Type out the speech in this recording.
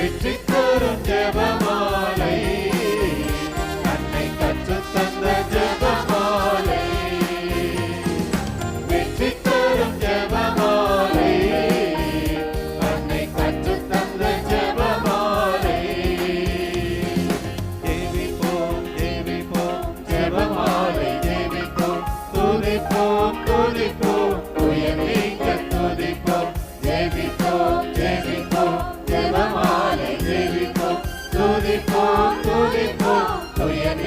வெற்றி தரும் ஜெபமாலை. கண்ணை கற்றுத் தந்த ஜெபமாலை. வெற்றி தரும் ஜெபமாலை. கண்ணை கற்றுத் தந்த ஜெபமாலை. ஜெபிப்போம் ஜெபிப்போம் ஜெபமாலை. ஜெபிப்போம் துதிப்போம் துதிப்போம். Oh, oh, oh, tulipo,